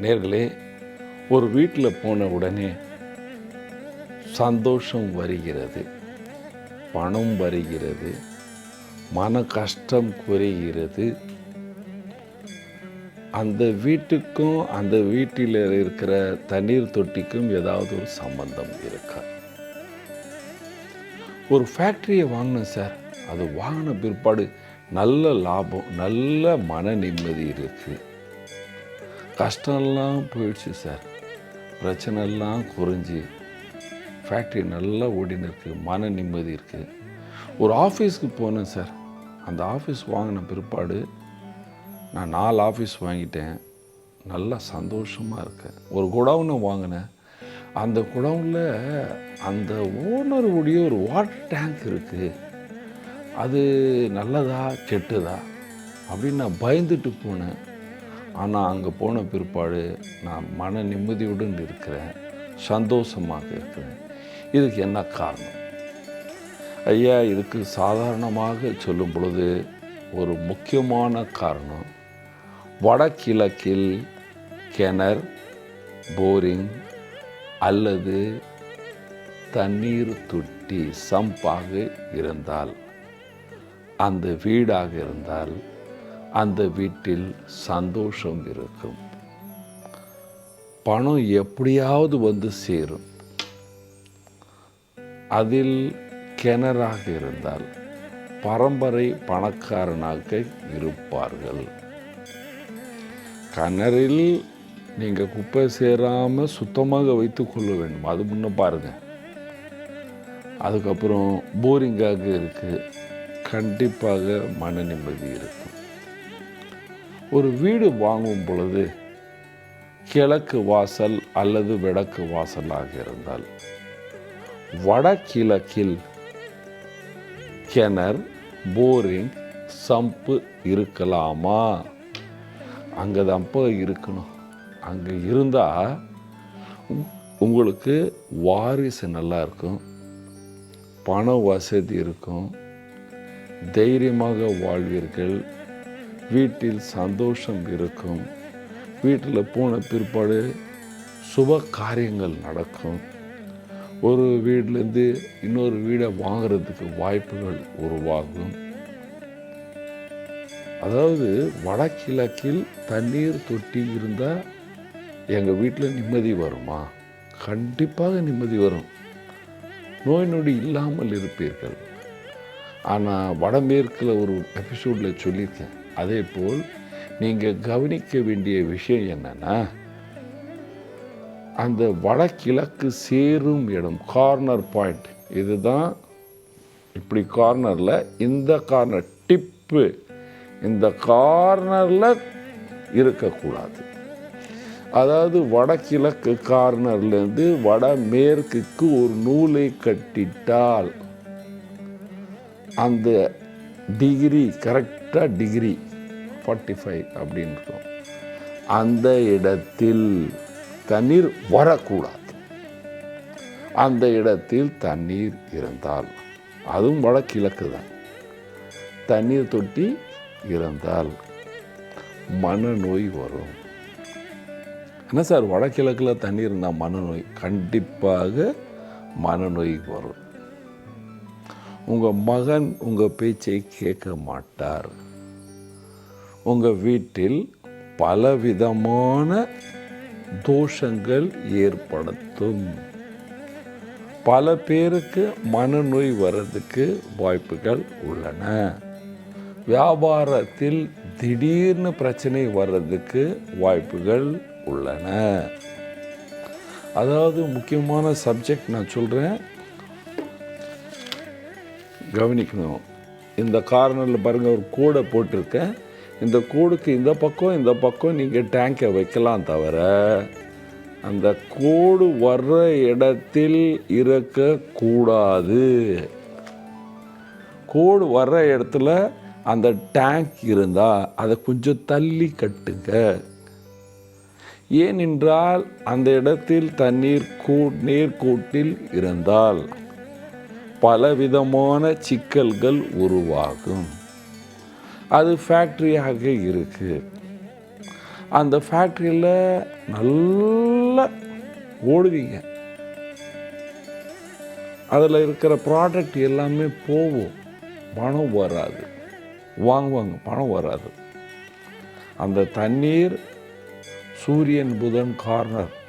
நேர்களே ஒரு வீட்டில் போன உடனே சந்தோஷம் வருகிறது பணம் வருகிறது மன கஷ்டம் குறைகிறது. அந்த வீட்டுக்கும் அந்த வீட்டில் இருக்கிற தண்ணீர் தொட்டிக்கும் ஏதாவது ஒரு சம்பந்தம் இருக்கா? ஒரு ஃபேக்ட்ரியை வாங்கினேன் சார். அது வாங்கின பிற்பாடு நல்ல லாபம் நல்ல மன நிம்மதி இருக்குது கஷ்டம்லாம் போயிடுச்சு சார். பிரச்சனைலாம் குறைஞ்சி ஃபேக்ட்ரி நல்லா ஓடின்னு இருக்குது மன நிம்மதி இருக்குது ஒரு ஆஃபீஸ்க்கு போனேன் சார். அந்த ஆஃபீஸ் வாங்கின பிற்பாடு நான் நாலு ஆஃபீஸ் வாங்கிட்டேன். நல்லா சந்தோஷமாக இருக்கேன் ஒரு குடவுனை வாங்கினேன். அந்த குடவுனில் அந்த ஓனருடைய ஒரு வாட்டர் டேங்க் இருக்குது அது நல்லதா கெட்டதா அப்படின்னு நான் பயந்துட்டு போனேன். ஆனால் அங்கே போன பிற்பாடு நான் மன நிம்மதியுடன் இருக்கிறேன் சந்தோஷமாக இருக்கிறேன். இதுக்கு என்ன காரணம்? ஐயா இதுக்கு சாதாரணமாக சொல்லும் பொழுது ஒரு முக்கியமான காரணம். வடகிழக்கில் கிணறு போரிங் அல்லது தண்ணீர் தொட்டி சம்பாக இருந்தால் அந்த வீடாக இருந்தால் அந்த வீட்டில் சந்தோஷம் இருக்கும். பணம் எப்படியாவது வந்து சேரும். அதில் கிணறாக இருந்தால் பரம்பரை பணக்காரனாக இருப்பார்கள். கிணறில் நீங்கள் குப்பை சேராமல் சுத்தமாக வைத்துக்கொள்ள வேண்டும். அது முன்ன பாருங்கள் அதுக்கப்புறம் போரிங்காக இருக்குது கண்டிப்பாக மன நிம்மதி இருக்கும். ஒரு வீடு வாங்கும் பொழுது கிழக்கு வாசல் அல்லது வடக்கு வாசலாக இருந்தால் வடகிழக்கில் கிணறு போரிங் சம்பு இருக்கலாமா? அங்கே தான்ப்பா இருக்கணும். அங்கே இருந்தால் உங்களுக்கு வாரிசு நல்லா இருக்கும். பண வசதி இருக்கும். தைரியமாக வாழ்வீர்கள். வீட்டில் சந்தோஷம் இருக்கும். வீட்டில் போன பிற்பாடு சுப காரியங்கள் நடக்கும். ஒரு வீட்டிலேருந்து இன்னொரு வீடை வாங்குறதுக்கு வாய்ப்புகள் உருவாகும். அதாவது வடகிழக்கில் தண்ணீர் தொட்டி இருந்தால் எங்கள் வீட்டில் நிம்மதி வருமா? கண்டிப்பாக நிம்மதி வரும். நோய் நொடி இல்லாமல் இருப்பீர்கள். ஆனால் வடமேற்கில் ஒரு எபிசோடில் சொல்லியிருக்கேன். அதே போல் நீங்கள் கவனிக்க வேண்டிய விஷயம் என்னென்னா அந்த வடகிழக்கு சேரும் இடம் கார்னர் பாயிண்ட் இதுதான் இப்படி கார்னரில் இந்த கார்னர் டிப்பு இந்த கார்னரில் இருக்கக்கூடாது. அதாவது வடகிழக்கு கார்னர்லேருந்து வடமேற்குக்கு ஒரு நூலை கட்டிட்டால் அந்த degree correct extra degree forty five அப்படின்னு இருக்கும் அந்த இடத்தில் தண்ணீர் வரக்கூடாது. அந்த இடத்தில் தண்ணீர் இருந்தால் அதுவும் வடகிழக்கு தான். தண்ணீர் தொட்டி இருந்தால் மனநோய் வரும். என்ன சார் வடகிழக்கில் தண்ணீர் இருந்தால் மனநோய்? கண்டிப்பாக மனநோய் வரும். உங்கள் மகன் உங்கள் பேச்சை கேட்க மாட்டார். உங்கள் வீட்டில் பலவிதமான தோஷங்கள் ஏற்படுத்தும். பல பேருக்கு மனநோய் வர்றதுக்கு வாய்ப்புகள் உள்ளன. வியாபாரத்தில் திடீர்னு பிரச்சனை வர்றதுக்கு வாய்ப்புகள் உள்ளன. அதாவது முக்கியமான சப்ஜெக்ட் நான் சொல்கிறேன் கவனிக்கணும். இந்த கார்னரில் பாருங்கள் ஒரு கூடை போட்டிருக்கேன் இந்த கூடுக்கு இந்த பக்கம் இந்த பக்கம் நீங்கள் டேங்கை வைக்கலாம் தவிர அந்த கூடு வர்ற இடத்தில் இருக்கக்கூடாது. கோடு வர்ற இடத்துல அந்த டேங்க் இருந்தால் அதை கொஞ்சம் தள்ளி கட்டுங்க. ஏனென்றால் அந்த இடத்தில் தண்ணீர் கூ நீர் கூட்டில் இருந்தால் பலவிதமான சிக்கல்கள் உருவாகும். அது ஃபேக்ட்ரியாக இருக்கு. அந்த ஃபேக்ட்ரியில் நல்லா ஓடுவீங்க. அதில் இருக்கிற ப்ராடக்ட் எல்லாமே போகும். பணம் வராது. வாங்குவாங்க பணம் வராது. அந்த தண்ணீர் சூரியன் புதன் கார்னர்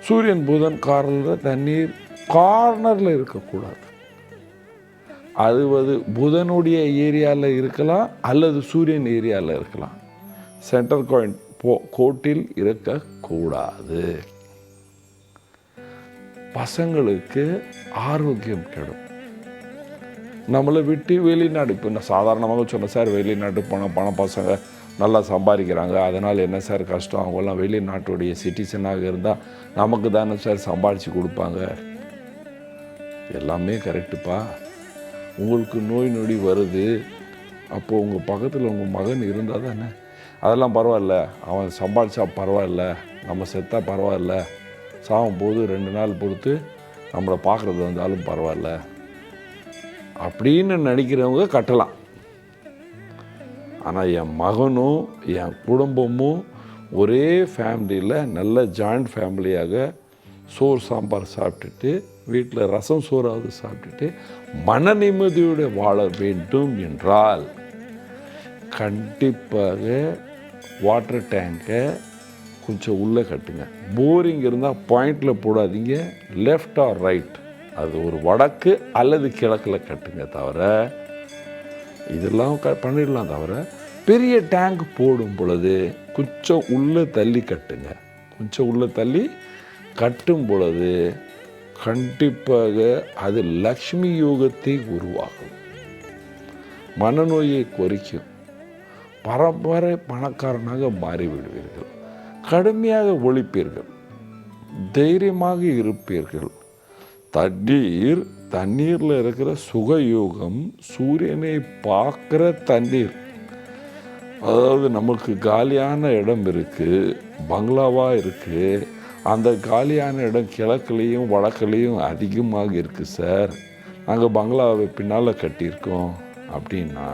சூரியன் புதன் கார்னரில் தண்ணீர் கார்னரில் இருக்கக்கூடாது. அது வந்து புதனுடைய ஏரியாவில் இருக்கலாம் அல்லது சூரியன் ஏரியாவில் இருக்கலாம். சென்டர் கோயின் போ கோட்டில் இருக்கக்கூடாது. பசங்களுக்கு ஆரோக்கியம் கெடும். நம்மளை விட்டு வெளிநாடு இப்போ நான் சாதாரணமாக சொன்னேன் சார் வெளிநாட்டு போனால் பணம் பசங்க நல்லா சம்பாதிக்கிறாங்க. அதனால் என்ன சார் கஷ்டம்? அவங்கெல்லாம் வெளிநாட்டுடைய சிட்டிசனாக இருந்தால் நமக்கு தானே சார் சம்பாதிச்சு கொடுப்பாங்க. எல்லாமே கரெக்டுப்பா உங்களுக்கு நோய் நொடி வருது அப்போது உங்கள் பக்கத்தில் உங்கள் மகன் இருந்தால் தானே? அதெல்லாம் பரவாயில்ல. அவன் சம்பாதிச்சா பரவாயில்ல. நம்ம செத்தா பரவாயில்ல. சாகும் போது ரெண்டு நாள் பொறுத்து நம்மளை பார்க்குறது வந்தாலும் பரவாயில்ல. அப்படின்னு நினைக்கிறவங்க கட்டலாம். ஆனால் என் மகனும் என் குடும்பமும் ஒரே ஃபேமிலியில் நல்ல ஜாயிண்ட் ஃபேமிலியாக சோறு சாம்பார் சாப்பிட்டுட்டு வீட்டில் ரசம் சோறாவது சாப்பிட்டுட்டு மன நிம்மதியோடு வாழ வேண்டும் என்றால் கண்டிப்பாக வாட்டர் டேங்கை கொஞ்சம் உள்ளே கட்டுங்க. போரிங் இருந்தால் பாயிண்டில் போடாதீங்க. லெஃப்ட் ஆர் ரைட் அது ஒரு வடக்கு அல்லது கிழக்கில் கட்டுங்க தவிர இதெல்லாம் க பண்ணிடலாம் தவிர பெரிய டேங்க் போடும் பொழுது கொஞ்சம் உள்ளே தள்ளி கட்டுங்க. கொஞ்சம் உள்ளே தள்ளி கட்டும் பொழுது கண்டிப்பாக அது லக்ஷ்மி யோகத்தை உருவாகும் மனநோயை குறைக்கும். பரம்பரை பணக்காரனாக மாறிவிடுவீர்கள். கடுமையாக ஒழிப்பீர்கள். தைரியமாக இருப்பீர்கள். தண்ணீர் தண்ணீரில் இருக்கிற சுகயோகம் சூரியனை பார்க்குற தண்ணீர். அதாவது நமக்கு காலியான இடம் இருக்குது பங்களாவாக இருக்குது அந்த காலியான இடம் கிழக்குலேயும் வடக்குலேயும் அதிகமாக இருக்குது சார். நாங்கள் பங்களாவை பின்னால் கட்டியிருக்கோம் அப்படின்னா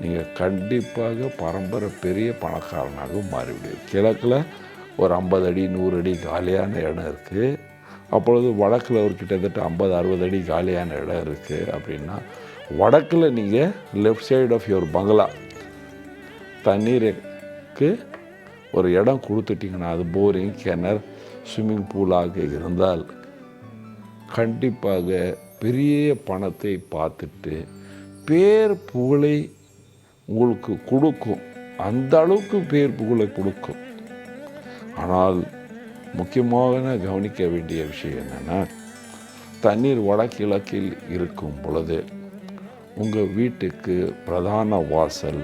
நீங்கள் கண்டிப்பாக பரம்பரை பெரிய பணக்காரனாக மாறிவிடுவீர்கள் கிழக்கில் ஒரு ஐம்பது அடி நூறு அடி காலியான இடம் இருக்குது அப்பொழுது வடக்கில் ஒரு கிட்டத்தட்ட ஐம்பது அறுபது அடி காலியான இடம் இருக்குது அப்படின்னா வடக்கில் நீங்கள் லெஃப்ட் சைடு ஆஃப் யுவர் பங்களா தண்ணீருக்கு ஒரு இடம் கொடுத்துட்டிங்கன்னா அது போரிங் கிணறு ஸ்விம்மிங் பூலாக இருந்தால் கண்டிப்பாக பெரிய பணத்தை பார்த்துட்டு பேர் புகழை உங்களுக்கு கொடுக்கும். அந்த அளவுக்கு பேர் புகழை கொடுக்கும். ஆனால் முக்கியமாக கவனிக்க வேண்டிய விஷயம் என்னென்னா தண்ணீர் வடகிழக்கில் இருக்கும் பொழுது உங்கள் வீட்டுக்கு பிரதான வாசல்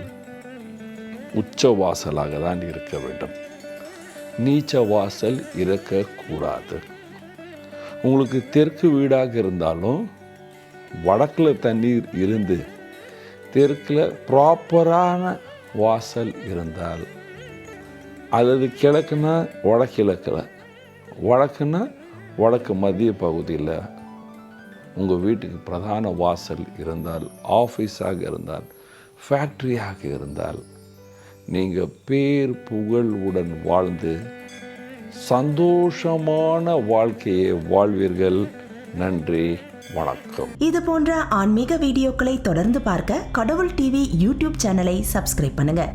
உச்ச வாசலாக தான் இருக்க வேண்டும். நீச்ச வாசல் இருக்கக்கூடாது உங்களுக்கு தெற்கு வீடாக இருந்தாலும் வடக்கில் தண்ணீர் இருந்து தெற்கில் ப்ராப்பரான வாசல் இருந்தால் அல்லது கிழக்குனா வடகிழக்கில் வடக்குன்னா வடக்கு மத்திய பகுதியில் உங்கள் வீட்டுக்கு பிரதான வாசல் இருந்தால் ஆஃபீஸாக இருந்தால் ஃபேக்ட்ரியாக இருந்தால் நீங்கள் பேர் புகழ்வுடன் வாழ்ந்து சந்தோஷமான வாழ்க்கையை வாழ்வீர்கள். நன்றி வணக்கம். இது போன்ற ஆன்மீக வீடியோக்களை தொடர்ந்து பார்க்க கடவுள் டிவி யூடியூப் சேனலை சப்ஸ்கிரைப் பண்ணுங்க.